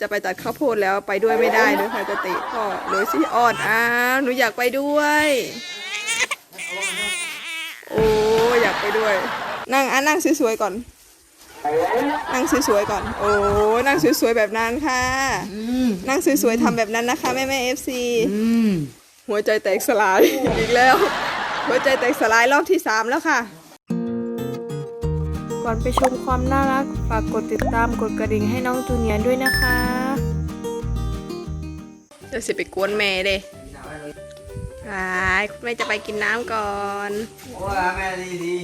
จะไปตัดข้าวโพดแล้วไปด้วยไม่ได้ด้วยค่ะจะเตะพ่อเลยสิออดอ้าวหนูอยากไปด้วย โอ้อยากไปด้วย นั่งอะนั่งสวยๆก่อน นั่งสวยๆก่อน โอ้นั่งสวยๆแบบนั้นค่ะนั่งสวยๆทำแบบนั้นนะคะแม่แม่เอฟซีอืมหัวใจแตกสลายอีกแล้ว หัวใจแตกสลายรอบที่สามแล้วค่ะ ก่อนไปชมความน่ารัก ฝากกดติดตามกดกระดิ่งให้น้องจูเนียร์ด้วยนะคะเดี๋ยวสิไปกวนแม่เด้ไปคุณแม่จะไปกินน้ำก่อนโอ้ยแม่ดีดี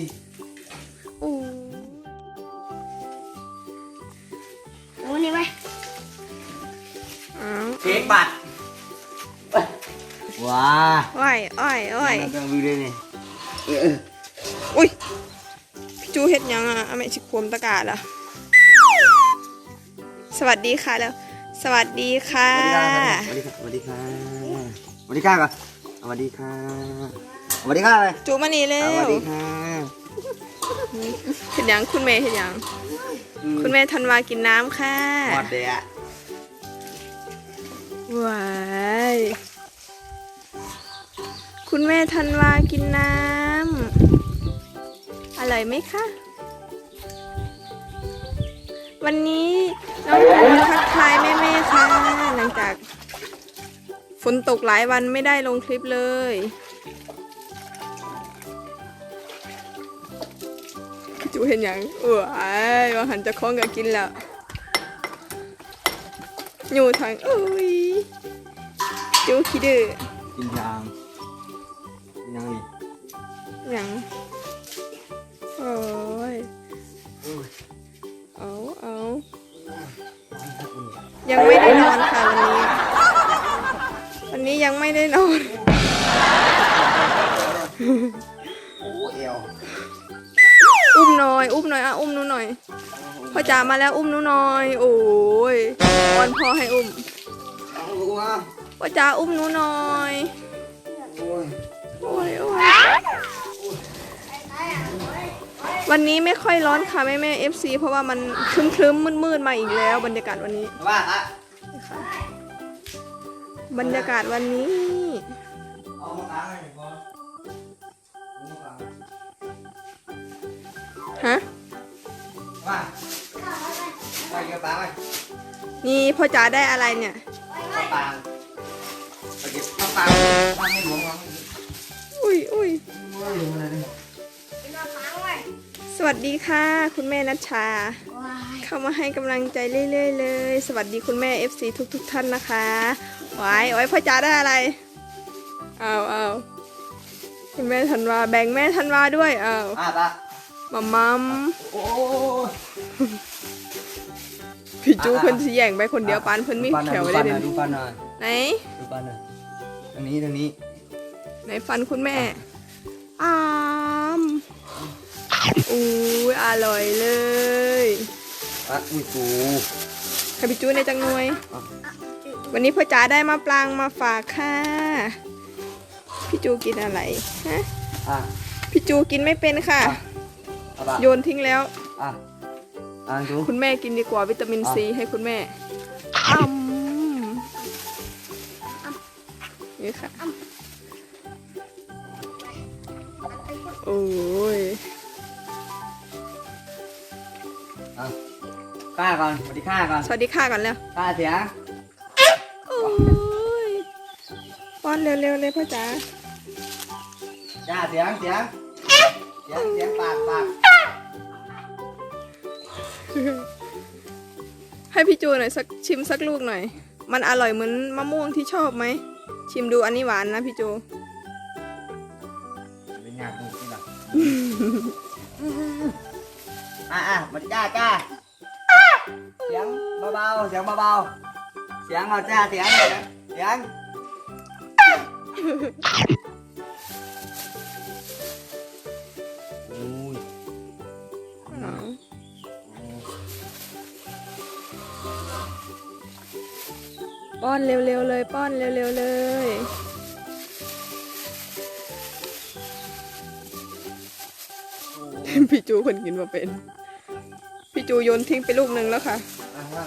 อู้โอ้นี่ไว้อ้าวเช็คบัตรว้าอ้อยอ้อยอ้อยต้องดูด้วยนี่อุ้ยพี่ จูเฮ็ดยังอะอาแม่ชิควมตะกร้าล่ะสวัสดีค่ะแล้ว สวัสดีค่ะ สวัสดีค่ะสวัสดีค่ะสวัสดีค่ะก่อนสวัสดีค่ะสวัสดีค่ะเลยจูมานี่เร็สวัวสดีค่ะเห็นยังคุณแม่เห็นยัง คุณแม่ธันวากินน้ำค่ะหมดเดะว้ายคุณแม่ธันวากินน้ำ อร่อยไหมคะ วันนี้น้องหนูทักทายแม่ๆค่ะหลังจากฝนตกหลายวันไม่ได้ลงคลิปเลย จูเห็นยังเออไอ้ว่าหันจะคล้องกับกินแล้วอยู่ทางเอ้ยจูคิดดื้อกินยางกินยังนี่หยัง โอ้ยเอาเอายังไม่ได้นอนค่ะวันนี้ วันนี้ยังไม่ได้นอนโอ้เอวอุ้มหน่อย อุ้มหน่อยอะอุ้มหนูหน่อยพ่อจ๋ามาแล้วอุ้มหนูหน่อย โอ้ยวอนพ่อให้อุ้มเอาลูกมาพ่อจ๋าอุ้มหนูหน่อย วันนี้ไม่ค่อยร้อนค่ะแม่แม่เอฟซีเพราะว่ามันครึ้มครึ้มมืดมืดๆมาอีกแล้ว บรรยากาศวันนี้ว่าอะนะคะบรรยากาศวันนี้เอามากางให้ก่อนเอามากางฮะว่าไปเกี่ยวปลาไปนี่พ่อจ๋าได้อะไรเนี่ยเอาปลาไปเก็บเอาปลาทำให้หลวงวางอุ้ยอุ้ยไม่หลวงอะไรเลย วัสดีค่ะ คุณแม่นัชชาว้ายเข้ามาให้กำลังใจเรื่อย ๆ เลย สวัสดีคุณแม่ FC ทุกๆทท่านนะคะไว้ไว้พ่อจ๋าได้อะไรเอาเอาคุณแม่ธันวาแบ่งแม่ธันวาด้วยเอาอะปะมัมมัมโอ้พี่จูเพิ่นสิแย่งไปคนเดียวปานเพิ่นมีแขวไว้ได้เด่นดูปันหน่อยไหนดูปันหน่อยตรงนี้ตรงนี้ไหนฟันคุณแม่อาม อู้ยอร่อยเลยอะอุ้ยกูให้พี่จูในจังหน่วย วันนี้พ่อจ๋าได้มาปลางมาฝากค่ะ พี่จูกินอะไรฮะอะพี่จูกินไม่เป็นค่ะ เอาปะโยนทิ้งแล้ว อะอะดูคุณแม่กินดีกว่าวิตามินอะซีให้คุณแม่อ้ำนี่ค่ะ โอ้ย ข้าก่อนสวัสดีข้าก่อนสวัสดีค่ะก่อนแล้วข้าเสียงโอ้ยป้อนเร็วๆเลยพ่อจ๋าจ้าเสียงเสียงเสียงเสียงปากปากให้พี่จูหน่อยสักชิมสักลูกหน่อย มันอร่อยเหมือนมะม่วงที่ชอบไหม ชิมดูอันนี้หวานนะพี่จู อะอะมาจ้าจ้าเสียงเบาๆเสียงเบาๆเสียงเอาจ้าเสียงเสียงเสียงอุ้ยป้อนเร็วๆเลยป้อนเร็วๆเลยพี่จูคนกินมาเป็น พี่จูโยนทิ้งไปลูกหนึ่งแล้วค่ะอะ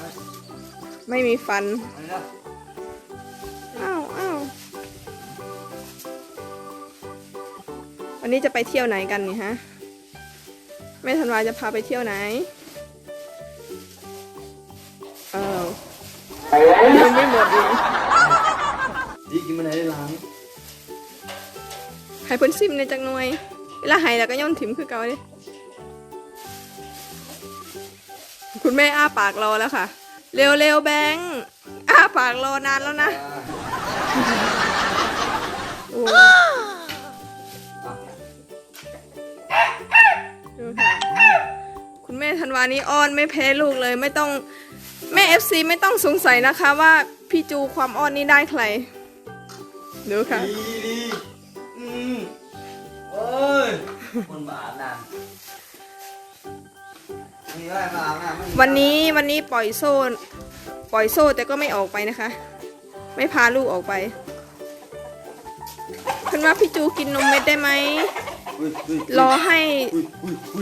ไม่มีฟันมาเร็วอ้าวอ้าววันนี้จะไปเที่ยวไหนกันนี่ฮะ แม่ธันวาจะพาไปเที่ยวไหนอ้าวยังไม่หมดอีกดีกินมันไหนได้ล้างให้เพิ่นซิมในจักหน่วย เวลาใหายแล้วก็ย่นถิ่มคือเก่าเลย คุณแม่อ้าปากรอแล้วค่ะ เร็วเร็วแบงค์อ้าปากรอนานแล้วนะโอ้ดูค่ะคุณแม่ธันวานี้อ้อนไม่แพ้ลูกเลยไม่ต้องแม่เอฟซีไม่ต้องสงสัยนะคะว่าพี่จูความอ้อนนี้ได้ใครดูค่ะดีดีอืมเอ้ยคนบานนี่ว่าบาปนะไม่มี วันนี้วันนี้ปล่อยโซ่ ปล่อยโซ่แต่ก็ไม่ออกไปนะคะ ไม่พาลูกออกไปคุณว่าพี่จูกินนมเม็ดได้ไหมรอให้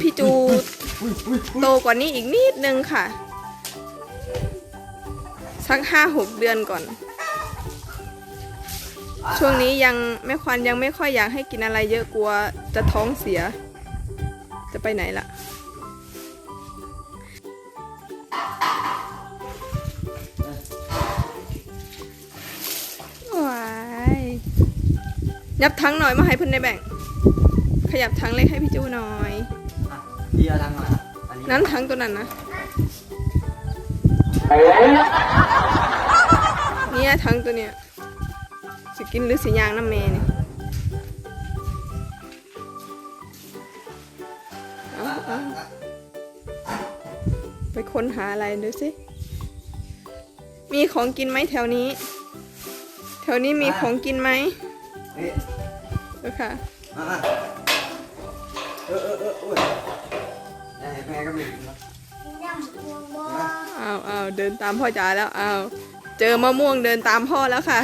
พี่จูโตกว่านี้อีกนิดนึงค่ะ สักห้าหกเดือนก่อน ช่วงนี้ยังแม่ควันยังไม่ค่อยอยากให้กินอะไรเยอะกลัวจะท้องเสีย จะไปไหนล่ะ ยับทั้งหน่อยมาให้เพิ่นได้แบ่ง ขยับทั้งเล็กให้พี่จูหน่อย อะดีเอาทางมาอันนี้นั้นทั้งตัวนั้นนะเนี่ยทั้งตัวเนี้ยสิกินหรือสิยางน้ำเมเนี่ยเอาเอาไปค้นหาอะไรดูสิ มีของกินไหมแถวนี้ แถวนี้มีของกินไหม นี่ ดูค่ะมามาเออเออเออโอ้ยได้แม่ก็มีนะกินยำพวงบัวอ้าวอ้าวเดินตามพ่อจ๋าแล้วอ้าวเจอมะม่วงเดินตามพ่อแล้วค่ะ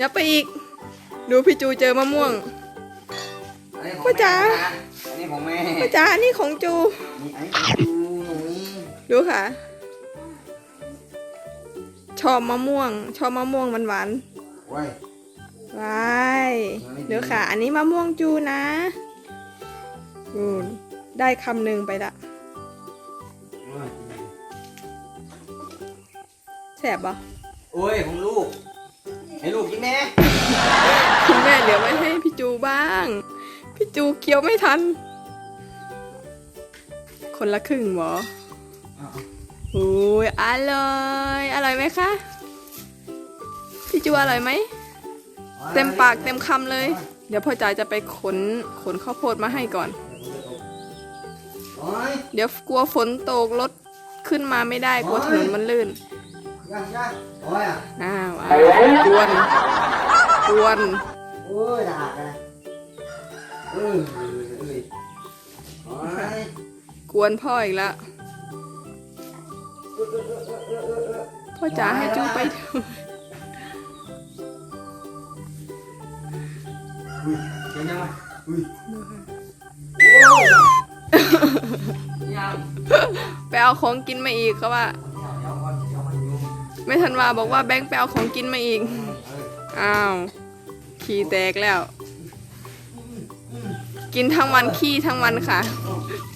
ยับไปอีก ดูพี่จูเจอมะม่วงอันนี้ของพ่อจ๋าแม่นะอันนี้ของแม่พ่อจ๋าอันนี่ของจูนี่อันนี้ของดูหนูนี่ดูค่ะ ชอบมะม่วง ชอบมะม่วงหวานโอ้ยๆ ว้ายดูค่ะ อันนี้มะม่วงจูนะดูได้คำหนึ่งไปละโอ้ยแสบปะโอ้ยของลูก ให้ลูกกินแม่คุณแม่เหลือไว้ให้พี่จูบ้าง พี่จูเคี้ยวไม่ทัน คนละครึ่งหรอเอาโอ้ยอร่อย อร่อยไหมคะ พี่จูอร่อยไหม เต็มปากเต็มคำเลย เดี๋ยวพ่อจ๋าจะไปขนขนข้าวโพดมาให้ก่อน เดี๋ยวกลัวฝนตกรถขึ้นมาไม่ได้กลัวถนนมันลื่นยังยังโอ้ยอ่าว้าวกวนกวนโอ้ยดากันนะเออเออเออโอ้ยกวนพ่ออีกแล้วพ่อจ๋าให้จูไป อุ้ยเห็นยังไงอุ้ยยังไปเอาของกินมาอีกเขาว่า เดี๋ยวก่อนเดี๋ยวมันอยู่ไม่ทันว่าบอกว่าแบงค์ไปเอาของกินมาอีก เอออ้าว ขี้แตกแล้ว กินทั้งวันขี้ทั้งวันค่ะ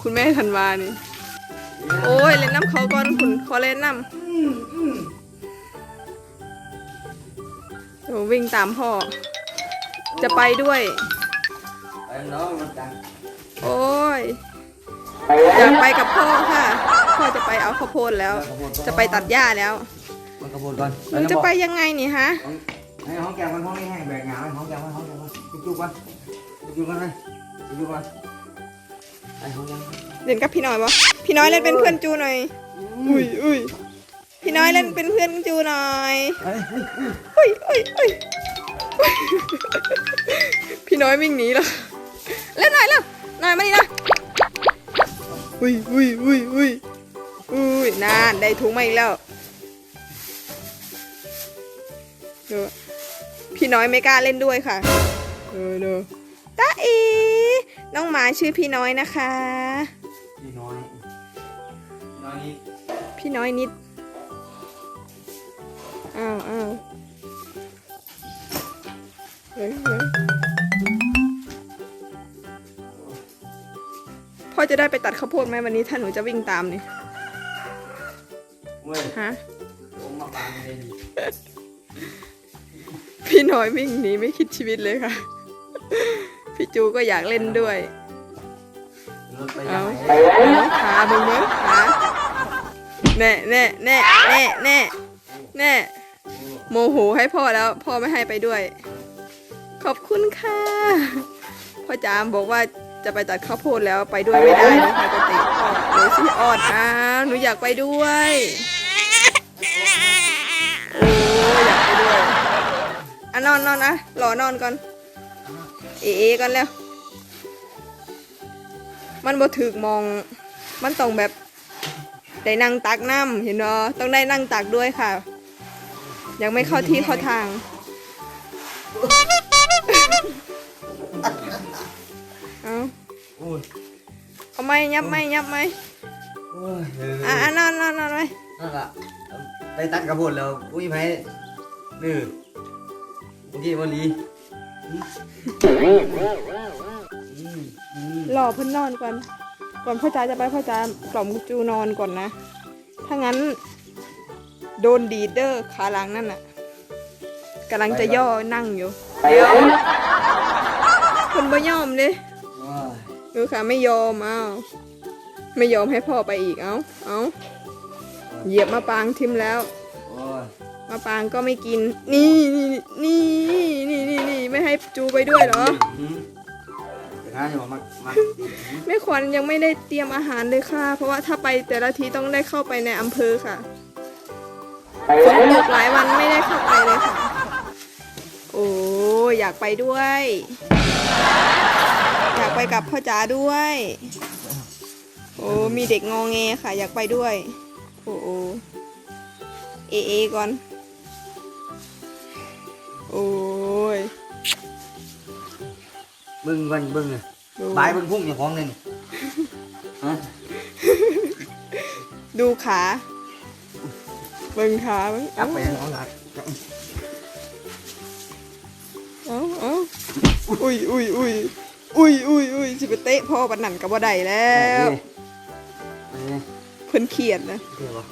คุณแม่ธันวานี่ โอ้ยเล่นน้ำเขาก่อนคุณขอเล่นน้ำโอ้วิ่งตามพ่อ จะไปด้วย ไปน้องมันจังโอ้ยอยากไปกับพ่อค่ะ พ่อจะไปเอาข้าวโพดแล้ว จะไปตัดหญ้าแล้วมันกระโดดก่อนหนูจะไปยังไงนี่ฮะให้ห้องแก้วมันห้องนี้แห้งแบกงานให้ห้องแก้วมันห้องแก้วมันจุกๆกันจุกๆกันเลยจุกๆกันไอ้ห้องแก้วเล่นกับพี่น้อยปะพี่น้อยเล่นเป็นเพื่อนจูหน่อย อุ้ยอุ้ยพี่น้อยเล่นเป็นเพื่อนจูหน่อยเฮ้ยเฮ้ยอุ้ยอุ้ยอุ้ย พี่น้อยวิ่งหนีแล้วเล่นหน่อยแล้วหน่อยมาดินะอุ้ยอุ้ยอุ้ยอุ้ยอุ้ยนานได้ถุงมาอีกแล้วดูพี่น้อยไม่กล้าเล่นด้วยค่ะเออดูตาอีน้องหมาชื่อพี่น้อยนะคะ พี่น้อยน้อยนี่พี่น้อยนิดอ้าวอ้าวเฮ้ยเฮ้ย พ่อจะได้ไปตัดข้าวโพดไหมวันนี้ถ้าหนูจะวิ่งตามนี่ฮะพี่น้อยวิ่งหนีไม่คิดชีวิตเลยค่ะ พี่จูก็อยากเล่นด้วยเอายังไงเอาขาบึงเบิ้งขาแน่แน่แน่แน่แน่แน่โมโหให้พ่อแล้ว พ่อไม่ให้ไปด้วย ขอบคุณค่ะพ่อจามบอกว่าจะไปตัดข้าวโพดแล้วไปด้วยไม่ได้นะคะจะติพ่อเดี๋ยวสิออดอ้าวหนูอยากไปด้วยโอ้อยากไปด้วยอะนอนนอนนะรอนอนก่อน เอเอกันแล้ว มันบ่ถึกมองมันต้องแบบได้นั่งตักน้ำเห็นเนาะต้องได้นั่งตักด้วยค่ะ ยังไม่เข้าที่เข้าทาง อ้ยเอาไหมยับไหมยับไหมโอ้ยเอออะอะนอนนอนนอนไว้นั่นละไปตัดกระโพดแล้วอุ้ยไผดื้อเมื่อกี้วันนี้อืมอืมรอเพิ่นนอนก่อน ก่อนพ่อจ๋าจะไปพ่อจ๋ากล่อมจูนอนก่อนนะ ถ้างั้น โดนดีดเดอร์ขาหลังนั่นน่ะกำลังจะย่อนั่งอยู่ เดี๋ยวคนบ่ยอมเลยโอ้ย ดูค่ะไม่ยอมเอาไม่ยอมให้พ่อไปอีกเอาเอาเหยียบมาปางทิมแล้วโอ้ยมาปางก็ไม่กิน นี่นี่นี่นี่นี่ไม่ให้จูไปด้วยเหรออืมเดี๋ยวนะเดี๋ยวมามาแม่ขวัญยังไม่ได้เตรียมอาหารเลยค่ะ เพราะว่าถ้าไปแต่ละทีต้องได้เข้าไปในอำเภอค่ะฝนตกหลายวันไม่ได้เข้าไปเลยค่ะ โอ้อยากไปด้วยอยาก ไปกับพ่อจ๋าด้วย โอ้มีเด็กงอแงค่ะ อยากไปด้วย โอ้โอเอเอก่อน โอ้ยเบึ้งเบึ้งเบึ้งเลยดูบายเบึ้งพุ่งอย่างของหนึ่งฮะดูขาเบิ่งขาเบิ่งจัเอ้าบไปอย่างของหลักเอ้าเอ้าอุ้ยอุ้ยอุ้ย อุ้ยอุ้ยอุ้ยสิไปเตะพ่อปันนั่นกับว่าได้แล้วเอ้ยเพิ่นเครียดนะเดี๋ยวบ่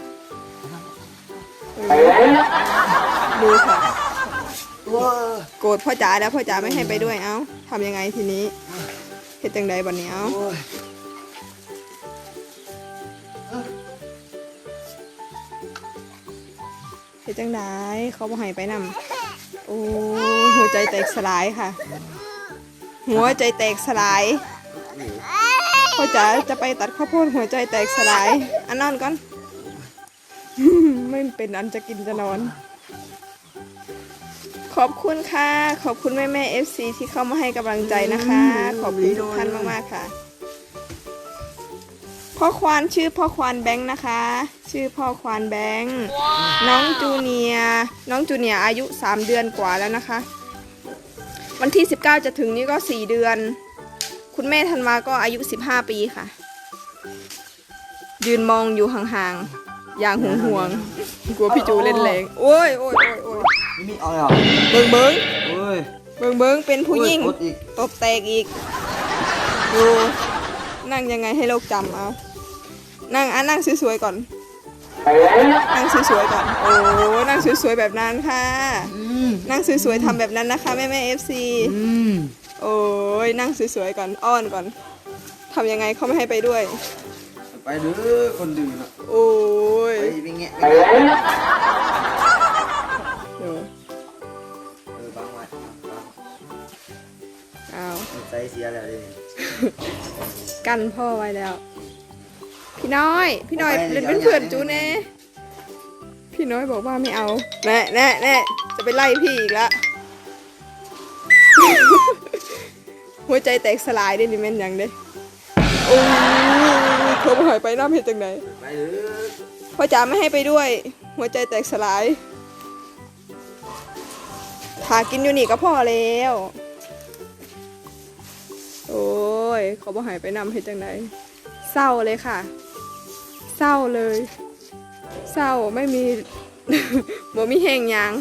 เออดูค่ะโอ้ยโกรธพ่อจ๋าแล้วพ่อจ๋าไม่ให้ไปด้วยเอ้าทำยังไงทีนี้เฮ็ดจังใดบัดนี้เอ้าโอ้ยเฮ็ดจังใดเขาบ่ให้ไปนำโอ้หัวใจแตกสลายค่ะ หัวใจแตกสลายพ่อจ๋าจะไปตัดข้าวโพดหัวใจแตกสลาย อันนอนก่อน ไม่เป็นอันจะกินจะนอน ขอบคุณค่ะ ขอบคุณแม่แม่เอฟซีที่เข้ามาให้กำลังใจนะคะ ขอบคุณทุกท่านมากๆค่ะ พ่อควานชื่อพ่อควานแบงค์นะคะ ชื่อพ่อควานแบงค์ น้องจูเนียร์น้องจูเนียร์อายุ 3 เดือนกว่าแล้วนะคะ วันที่ 19 จะถึงนี้ก็ 4 เดือน คุณแม่ธันวาก็อายุ 15 ปีค่ะ ยืนมองอยู่ห่างๆ อย่างห่วงห่วงๆกลัวพี่จูเล่นแรงโอ้ยโอ้ยโอ้ยโอ้ยนี่มีเอาเลยเหรอเบิงเบิงโอ้ย เบิงเบิงเป็นผู้หญิงโอ้กดอีก ตบแตกอีกดูนั่งยังไงให้โลกจำเอา นั่งอะนั่งสวยๆก่อน นั่งสวยๆก่อน โอ้นั่งสวยๆแบบนั้นค่ะอืมนั่งสวยๆทำแบบนั้นนะคะแม่แม่เอฟซีอืมโอ้ยนั่งสวยๆก่อนอ้อนก่อนทำยังไงเขาไม่ให้ไปด้วย ไปเด้อคนดื้อนะโอ้ยไปไปแงะไปแงะดูเออบังไว้บังอ้าวใส่เสียแล้วดิกันพ่อไว้แล้ว พี่น้อย พี่น้อยเล่นเป็นเพื่อนจูเน่พี่น้อยบอกว่าไม่เอาแน่แน่แน่จะไปไล่พี่อีกละหัวใจแตกสลายได้ดิแม่นยังเด้โอ้ยเขาบ่ใหายไปน้ำเห็ดจังไดไปเด้อพ่อจ๋าไม่ให้ไปด้วย หัวใจแตกสลายหากินอยู่นี่ก็พอแล้วโอ้ยเขาบ่ใหายไปนำเฮ็ดจังไดเศร้าเลยค่ะ เศร้าเลย เศร้าไม่มีบ่มีแห้งยาง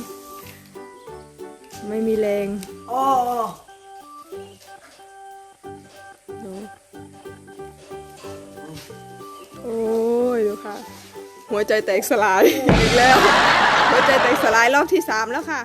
ไม่มีแรงโอ้ดูโอ้ยดูค่ะ หัวใจแตกสลายอีกแล้ว หัวใจแตกสลายรอบที่สามแล้วค่ะ